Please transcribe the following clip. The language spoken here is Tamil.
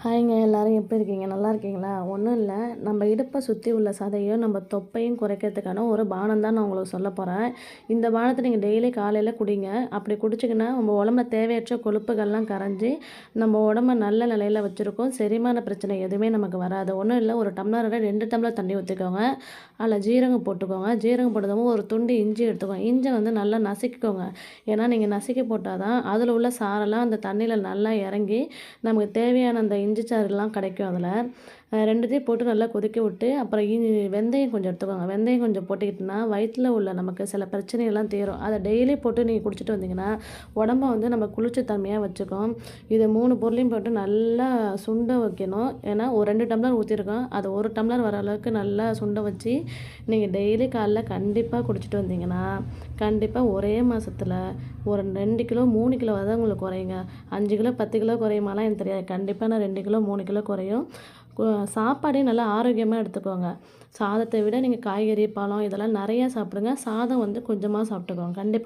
ஹாய்ங்க எல்லோரும் எப்படி இருக்கீங்க? நல்லா இருக்கீங்களா? ஒன்றும் இல்லை. நம்ம இடுப்பை சுற்றி உள்ள சதையும் நம்ம தொப்பையும் குறைக்கிறதுக்கான ஒரு பானம் தான் நான் உங்களுக்கு சொல்ல போகிறேன் இந்த பானத்தை நீங்கள் டெய்லி காலையில் குடிங்க. அப்படி குடிச்சிங்கன்னா நம்ம உடம்புல தேவையற்ற கொழுப்புகள்லாம் கரைஞ்சி நம்ம உடம்ப நல்ல நிலையில் வச்சுருக்கோம். செரிமான பிரச்சனை எதுவுமே நமக்கு வராது. ஒன்றும் இல்லை ஒரு டம்ளரோட ரெண்டு டம்ளர் தண்ணி ஊற்றிக்கோங்க அதில் ஜீரகம் போட்டுக்கோங்க. ஜீரகம் போட்டதும் ஒரு துண்டு இஞ்சி எடுத்துக்கோங்க. இஞ்சி வந்து நல்லா நசுக்கிக்கோங்க. ஏன்னா நீங்கள் நசுக்கி போட்டால் தான் அதில் உள்ள சாரெல்லாம் அந்த தண்ணியில் நல்லா இறங்கி நமக்கு தேவையான அந்த இஞ்சி சாறுலாம் கிடைக்கும் அதில். ரெண்டுத்தையும் போட்டு நல்லா கொதிக்க விட்டு அப்புறம் வெந்தயம் கொஞ்சம் எடுத்துக்கோங்க. வெந்தயம் கொஞ்சம் போட்டுக்கிட்டோன்னா வயிற்றில் உள்ள நமக்கு சில பிரச்சனைகள்லாம் தீரும். அதை டெய்லி போட்டு நீங்கள் குடிச்சிட்டு வந்தீங்கன்னா உடம்ப வந்து நம்ம குளிர்ச்சி தன்மையாக வச்சுக்கும். இதை மூணு பொருளையும் போட்டு நல்லா சுண்ட வைக்கணும். ஏன்னா ஒரு ரெண்டு டம்ளர் ஊற்றிருக்கோம் அதை ஒரு டம்ளர் வர அளவுக்கு நல்லா சுண்ட வச்சு நீங்கள் டெய்லி காலைல கண்டிப்பாக குடிச்சிட்டு வந்தீங்கன்னா கண்டிப்பாக ஒரே மாதத்தில் ஒரு ரெண்டு கிலோ மூணு கிலோ வரை உங்களுக்கு குறையுங்க. அஞ்சு கிலோ பத்து கிலோ குறையுமாலாம் எனக்கு தெரியாது. கண்டிப்பாக நான் ரெண்டு கிலோ மூணு கிலோ குறையும். சாப்பாடையும் நல்லா ஆரோக்கியமாக எடுத்துக்கோங்க. சாதத்தை விட நீங்கள் காய்கறி பழம் இதெல்லாம் நிறையா சாப்பிடுங்க. சாதம் வந்து கொஞ்சமாக சாப்பிட்டுக்கோங்க. கண்டிப்பாக